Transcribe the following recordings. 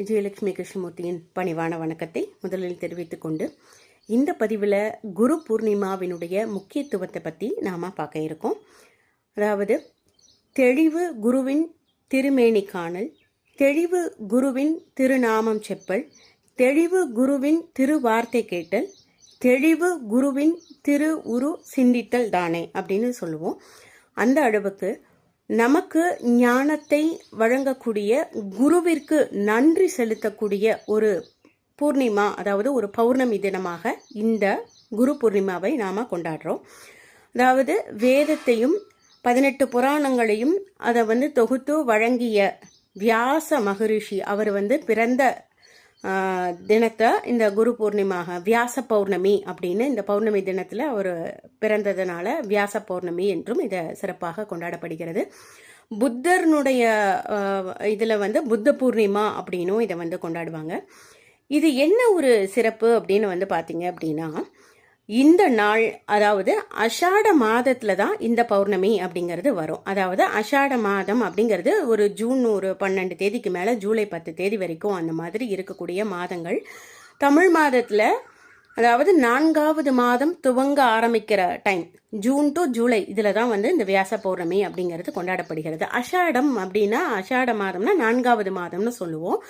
விஜயலட்சுமி கிருஷ்ணமூர்த்தியின் பணிவான வணக்கத்தை முதலில் தெரிவித்துக் கொண்டு இந்த பதிவில் குரு பூர்ணிமாவினுடைய முக்கியத்துவத்தை பற்றி நாம் பார்க்க இருக்கோம். அதாவது தெளிவு குருவின் திருமேனி காணல் தெளிவு குருவின் திருநாமம் செப்பல் தெளிவு குருவின் திருவார்த்தை கேட்டல் தெளிவு குருவின் திரு உரு சிந்தித்தல் தானே அப்படின்னு சொல்லுவோம். அந்த அளவுக்கு நமக்கு ஞானத்தை வழங்கக்கூடிய குருவிற்கு நன்றி செலுத்தக்கூடிய ஒரு பூர்ணிமா அதாவது ஒரு பௌர்ணமி தினமாக இந்த குரு பூர்ணிமாவை நாம் கொண்டாடுறோம். அதாவது வேதத்தையும் பதினெட்டு புராணங்களையும் அதை வந்து தொகுத்து வழங்கிய வியாச மகரிஷி அவர் வந்து பிறந்த தினத்தை இந்த குரு பூர்ணிமாக வியாச பௌர்ணமி அப்படின்னு இந்த பௌர்ணமி தினத்தில் அவர் பிறந்ததுனால வியாச பௌர்ணமி என்றும் இதை சிறப்பாக கொண்டாடப்படுகிறது. புத்தர்னுடைய இதில் வந்து புத்த பூர்ணிமா அப்படின்னும் இதை வந்து கொண்டாடுவாங்க. இது என்ன ஒரு சிறப்பு அப்படின்னு வந்து பார்த்தீங்க அப்படின்னா இந்த நாள் அதாவது அஷாட மாதத்தில் தான் இந்த பௌர்ணமி அப்படிங்கிறது வரும். அதாவது அஷாட மாதம் அப்படிங்கிறது ஒரு ஜூன் ஒரு பன்னெண்டு தேதிக்கு மேலே ஜூலை பத்து தேதி வரைக்கும் அந்த மாதிரி இருக்கக்கூடிய மாதங்கள். தமிழ் மாதத்தில் அதாவது நான்காவது மாதம் துவங்க ஆரம்பிக்கிற டைம் ஜூன் டு ஜூலை இதில் தான் வந்து இந்த வியாச பௌர்ணமி அப்படிங்கிறது கொண்டாடப்படுகிறது. அஷாடம் அப்படின்னா அஷாட மாதம்னா நான்காவது மாதம்னு சொல்லுவோம்.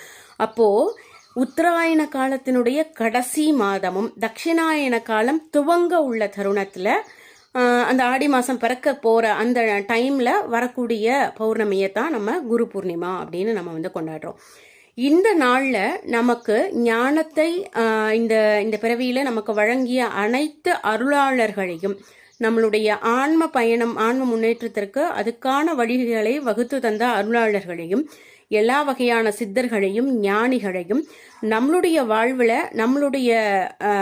அப்போது உத்தராயண காலத்தினுடைய கடைசி மாதமும் தட்சிணாயன காலம் துவங்க உள்ள தருணத்தில் அந்த ஆடி மாதம் பிறக்க போகிற அந்த டைமில் வரக்கூடிய பௌர்ணமியை தான் நம்ம குரு பூர்ணிமா அப்படின்னு நம்ம வந்து கொண்டாடுறோம். இந்த நாளில் நமக்கு ஞானத்தை இந்த இந்த பிறவியில் நமக்கு வழங்கிய அனைத்து அருளாளர்களையும் நம்மளுடைய ஆன்ம பயணம் ஆன்ம முன்னேற்றத்திற்கு அதுக்கான வழிகளை வகுத்து தந்த அருளாளர்களையும் எல்லா வகையான சித்தர்களையும் ஞானிகளையும் நம்மளுடைய வாழ்வில் நம்மளுடைய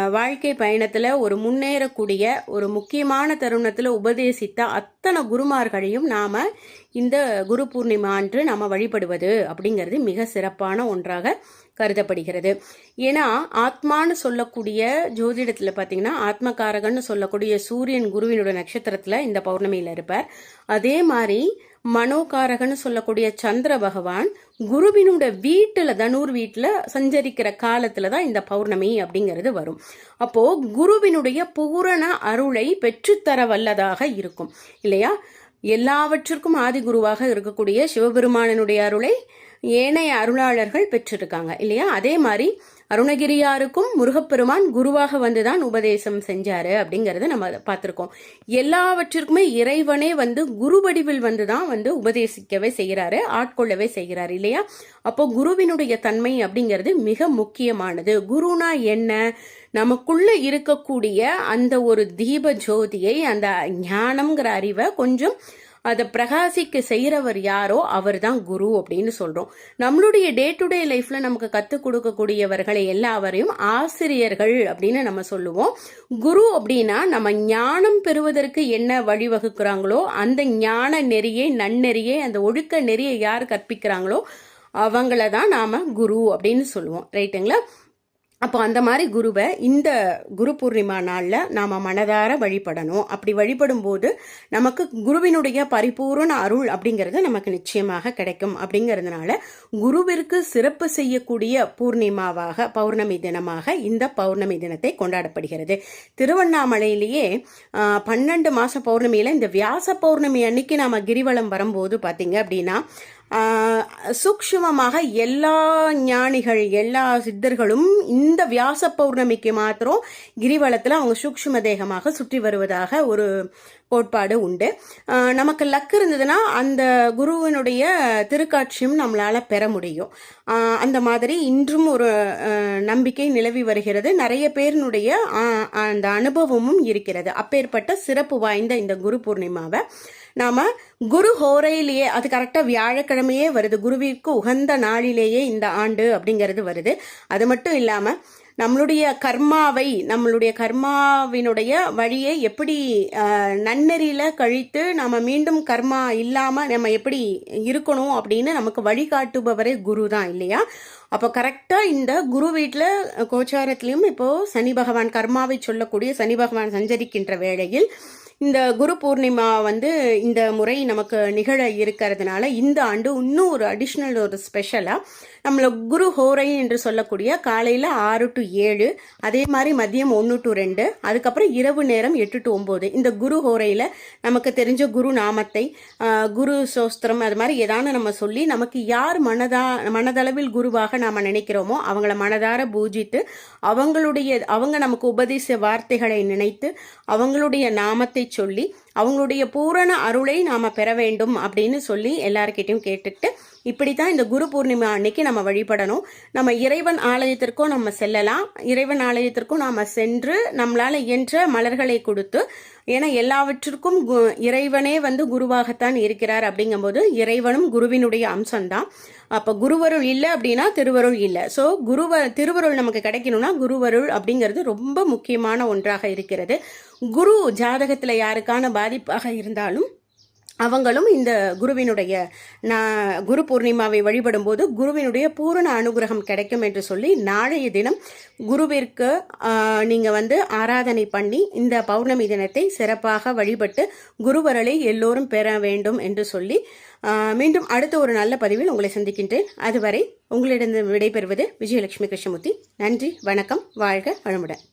வாழ்க்கை பயணத்தில் ஒரு முன்னேறக்கூடிய ஒரு முக்கியமான தருணத்தில் உபதேசித்த அத்தனை குருமார்களையும் நாம் இந்த குரு பூர்ணிமா அன்று நாம் வழிபடுவது அப்படிங்கிறது மிக சிறப்பான ஒன்றாக கருதப்படுகிறது. ஏன்னா ஆத்மான்னு சொல்லக்கூடிய ஜோதிடத்தில் பார்த்தீங்கன்னா ஆத்மகாரகன்னு சொல்லக்கூடிய சூரியன் குருவினோட நட்சத்திரத்தில் இந்த பௌர்ணமியில் இருப்பார். அதே மாதிரி மனோகாரகன்னு சொல்லக்கூடிய சந்திர பகவான் குருவினோட வீட்டில் தனூர் வீட்டில் சஞ்சரிக்கிற காலத்தில் தான் இந்த பௌர்ணமி அப்படிங்கிறது வரும். அப்போது குருவினுடைய பூரண அருளை பெற்றுத்தர வல்லதாக இருக்கும். இல்லையா? எல்லாவற்றிற்கும் ஆதி குருவாக இருக்கக்கூடிய சிவபெருமானனுடைய அருளை ஏனைய அருளாளர்கள் பெற்றிருக்காங்க இல்லையா? அதே மாதிரி அருணகிரியாருக்கும் முருகப்பெருமான் குருவாக வந்துதான் உபதேசம் செஞ்சாரு அப்படிங்கறத நம்ம பார்த்துருக்கோம். எல்லாவற்றிற்குமே இறைவனே வந்து குரு வடிவில் வந்து தான் வந்து உபதேசிக்கவே செய்கிறாரு ஆட்கொள்ளவே செய்கிறாரு இல்லையா? அப்போ குருவினுடைய தன்மை அப்படிங்கிறது மிக முக்கியமானது. குருனா என்ன? நமக்குள்ள இருக்கக்கூடிய அந்த ஒரு தீப ஜோதியை அந்த ஞானம்ங்கிற அறிவை கொஞ்சம் அதை பிரகாசிக்க செய்கிறவர் யாரோ அவர் தான் குரு அப்படின்னு சொல்கிறோம் நம்மளுடைய டே டு டே லைஃப்பில் நமக்கு கற்றுக் கொடுக்கக்கூடியவர்களை எல்லாவரையும் ஆசிரியர்கள் அப்படின்னு நம்ம சொல்லுவோம். குரு அப்படின்னா நம்ம ஞானம் பெறுவதற்கு என்ன வழிவகுக்கிறாங்களோ அந்த ஞான நெறியை நன்னெறியை அந்த ஒழுக்க நெறியை யார் கற்பிக்கிறாங்களோ அவங்கள தான் நாம் குரு அப்படின்னு சொல்லுவோம். ரைட்டுங்களா அப்போ அந்த மாதிரி குருவை இந்த குரு பூர்ணிமா நாளில் நாம் மனதார வழிபடணும். அப்படி வழிபடும் போது நமக்கு குருவினுடைய பரிபூர்ண அருள் அப்படிங்கிறது நமக்கு நிச்சயமாக கிடைக்கும். அப்படிங்கிறதுனால குருவிற்கு சிறப்பு செய்யக்கூடிய பூர்ணிமாவாக பௌர்ணமி தினமாக இந்த பௌர்ணமி தினத்தை கொண்டாடப்படுகிறது. திருவண்ணாமலையிலேயே பன்னெண்டு மாத பௌர்ணமியில் இந்த வியாச பௌர்ணமி அன்னைக்கு நாம் கிரிவலம் வரும்போது பார்த்தீங்க அப்படின்னா சூக்ஷ்மமாக எல்லா ஞானிகள் எல்லா சித்தர்களும் இந்த வியாச பௌர்ணமிக்கு மாத்திரம் கிரிவலத்தில் அவங்க சூக்ஷ்ம தேகமாக சுற்றி வருவதாக ஒரு கோட்பாடு உண்டு. நமக்கு லக் இருந்ததுன்னா அந்த குருவினுடைய திருக்காட்சியும் நம்மளால் பெற முடியும். அந்த மாதிரி இன்றும் ஒரு நம்பிக்கை நிலவி வருகிறது. நிறைய பேரினுடைய அந்த அனுபவமும் இருக்கிறது. அப்பேற்பட்ட சிறப்பு வாய்ந்த இந்த குரு பூர்ணிமாவை. நாம குரு ஹோரையிலேயே அது கரெக்டாக வியாழக்கிழமையே வருது. குருவிற்கு உகந்த நாளிலேயே இந்த ஆண்டு அப்படிங்கிறது வருது. அது மட்டும் இல்லாமல் நம்மளுடைய கர்மாவை நம்மளுடைய கர்மாவினுடைய வழியை எப்படி நன்னெறியில் நன்னெறியில கழித்து நம்ம மீண்டும் கர்மா இல்லாம நம்ம எப்படி இருக்கணும் அப்படின்னு நமக்கு வழிகாட்டுபவரே குரு தான் இல்லையா? அப்போ கரெக்டாக இந்த குரு வீட்டில் கோச்சாரத்திலையும் இப்போது சனி பகவான் கர்மாவை சொல்லக்கூடிய சனி பகவான் சஞ்சரிக்கின்ற வேளையில் இந்த குரு பூர்ணிமா வந்து இந்த முறை நமக்கு நிகழ இருக்கிறதுனால இந்த ஆண்டு இன்னும் ஒரு அடிஷ்னல் ஒரு ஸ்பெஷலாக நம்மளை குரு ஹோரை என்று சொல்லக்கூடிய காலையில் ஆறு டு ஏழு அதே மாதிரி மதியம் ஒன்று டு ரெண்டு அதுக்கப்புறம் இரவு நேரம் எட்டு டு ஒம்பது இந்த குரு ஹோரையில் நமக்கு தெரிஞ்ச குரு நாமத்தை குரு சோஸ்திரம் அது மாதிரி ஏதான நம்ம சொல்லி நமக்கு யார் மனதா மனதளவில் குருவாக நாம் நினைக்கிறோமோ அவங்கள மனதார பூஜித்து அவங்களுடைய அவங்க நமக்கு உபதேச வார்த்தைகளை நினைத்து அவங்களுடைய நாமத்தை சொல்லி அவங்களுடைய பூரண அருளை நாம் பெற வேண்டும் அப்படின்னு சொல்லி எல்லாருக்கிட்டையும் கேட்டுட்டு இப்படி தான் இந்த குரு பூர்ணிமா அன்னைக்கு நம்ம வழிபடணும். நம்ம இறைவன் ஆலயத்திற்கும் நம்ம செல்லலாம். இறைவன் ஆலயத்திற்கும் நாம் சென்று நம்மளால் இயன்ற மலர்களை கொடுத்து ஏன்னா எல்லாவற்றிற்கும் கு- இறைவனே வந்து குருவாகத்தான் இருக்கிறார் அப்படிங்கும்போது இறைவனும் குருவினுடைய அம்சம்தான். அப்போ குருவருள் இல்லை அப்படின்னா திருவருள் இல்லை. ஸோ குருவ திருவருள் நமக்கு கிடைக்கணும்னா குருவருள் அப்படிங்கிறது ரொம்ப முக்கியமான ஒன்றாக இருக்கிறது. குரு ஜாதகத்தில் யாருக்கான பாதிப்பாக இருந்தாலும் அவங்களும் இந்த குருவினுடைய நான் குரு பூர்ணிமாவை வழிபடும்போது குருவினுடைய பூரண அனுகிரகம் கிடைக்கும் என்று சொல்லி நாளைய தினம் குருவிற்கு நீங்கள் வந்து ஆராதனை பண்ணி இந்த பௌர்ணமி தினத்தை சிறப்பாக வழிபட்டு குருவரலை எல்லோரும் பெற வேண்டும் என்று சொல்லி மீண்டும் அடுத்த ஒரு நல்ல பதிவில் உங்களை சந்திக்கின்றேன். அதுவரை உங்களிடம் விடைபெறுவது விஜயலட்சுமி கிருஷ்ணமூர்த்தி. நன்றி வணக்கம் வாழ்க வளமுடன்.